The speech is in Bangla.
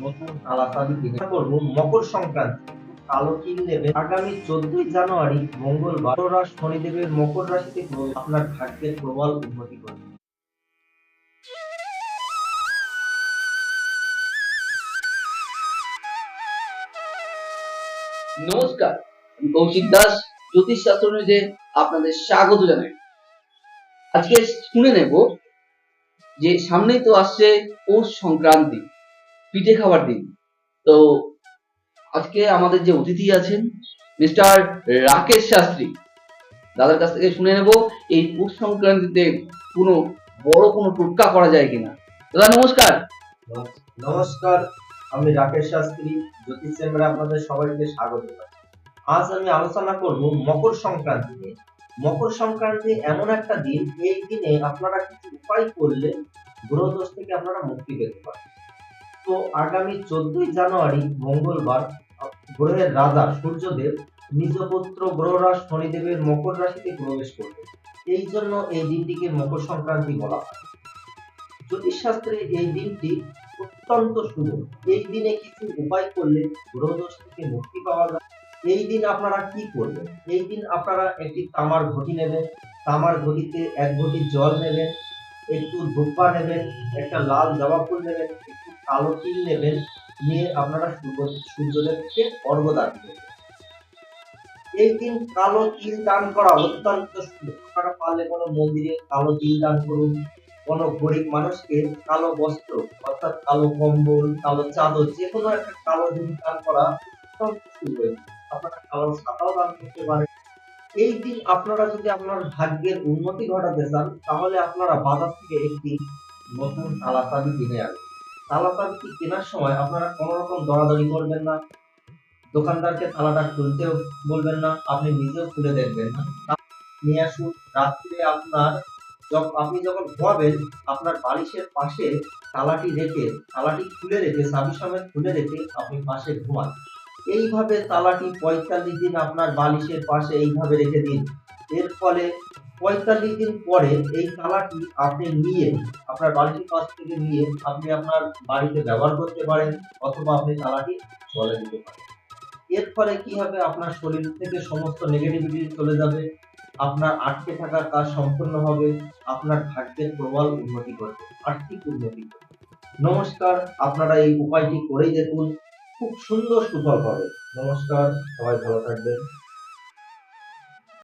নতুন তালাতালি দিনে করব মকর সংক্রান্তি। কালো তিল নেবে আগামী চোদ্দই জানুয়ারি মঙ্গলবার। শনিদেবের মকর রাশিতে আপনার ভাগ্যের প্রবল উন্নতি করবে। নমস্কার, আমি কৌশিক দাস জ্যোতিষ শাস্ত্র অনুযায়ী আপনাদের স্বাগত জানাই। আজকে শুনে নেব যে সামনেই তো আসছে পৌষ সংক্রান্তি। পিঠে খাওয়ার দিন। তো আজকে আমাদের যে অতিথি আছেন, মিস্টার রাকেশ শাস্ত্রী দাদার কাছ থেকে শুনে নেব এই পৌষ সংক্রান্তিতে কোনো বড় কোনো টোটকা করা যায় কিনা। দাদা, নমস্কার। নমস্কার, আমি রাকেশ শাস্ত্রী, জ্যোতিষ চেম্বারে আপনাদের সবাইকে স্বাগত আজ আমি আলোচনা করব মকর সংক্রান্তি নিয়ে। মকর সংক্রান্তি এমন একটা দিন, এই দিনে আপনারা কিছু উপায় করলে গ্রহদোষ থেকে আপনারা মুক্তি পেতে পারেন। তো আগামী চোদ্দই জানুয়ারি, মঙ্গলবার, গ্রহের রাজা সূর্যদেব নিজ পুত্র গ্রহরাজ শনিদেবের মকর রাশিতে প্রবেশ করবে এই জন্য এই দিনটিকে মকর সংক্রান্তি বলা হয়। জ্যোতিষশাস্ত্রে এই দিনটি অত্যন্ত শুভ। এই দিনে কিছু উপায় করলে গ্রহদোষ থেকে মুক্তি পাওয়া যায়। এই দিন আপনারা কি করবেন? এই দিন আপনারা একটি তামার ঘটি নেবেন। তামার ঘটিতে এক ঘটি জল নেবেন, একটু ধূপা নেবেন, একটা লাল জবা ফুল নেবেন, একটু কালো তিল নেবেন, নিয়ে আপনারা সূর্য- সূর্যদেবকে অর্ঘ্য দান করবেন। এই দিন কালো তিল দান করা অত্যন্ত আপনারা পারলে কোনো মন্দিরে কালো তিল দান করুন, কোনো গরিব মানুষকে কালো বস্ত্র, অর্থাৎ কালো কম্বল, কালো চাদর যে কোনো একটা কালো জিনিস দান করা আপনারা কালো ছাতাও দান করতে পারেন। এই দিন আপনারা যদি আপনার ভাগ্যের উন্নতি ঘটাতে চান, তাহলে আপনারা বাজার থেকে একটি নতুন তালাতালি কিনে আনবেন। তালাতালিটি কেনার সময় আপনারা কোনো রকম দরাদরি করবেন না? দোকানদারকে তালাটা খুলতেও বলবেন না, আপনি নিজেও খুলে দেখবেন না। নিয়ে আসুন, রাত্রে আপনার আপনি যখন ঘুমাবেন, আপনার বালিশের পাশে তালাটি রেখে তালাটি খুলে রেখে চাবি সমেত খুলে রেখে আপনি পাশে ঘুমান। এইভাবে তালাটি পঁয়তাল্লিশ দিন আপনার বালিশের পাশে এইভাবে রেখে দিন। এর ফলে পঁয়তাল্লিশ দিন পরে এই তালাটি আপনি নিয়ে আপনার বালিশের পাশ থেকে নিয়ে আপনি আপনার বাড়িতে ব্যবহার করতে পারেন অথবা আপনি তালাটি জলে দিতে পারেন। এর ফলে কি হবে? আপনার শরীর থেকে সমস্ত নেগেটিভিটি চলে যাবে, আপনার আটকে থাকা কাজ সম্পূর্ণ হবে, আপনার ভাগ্যের প্রবল উন্নতি করবে আর্থিক উন্নতি করবে নমস্কার, আপনারা এই উপায়টি করেই দেখুন। খুব সুন্দর সুফল পাবে নমস্কার, সবাই ভালো থাকবেন।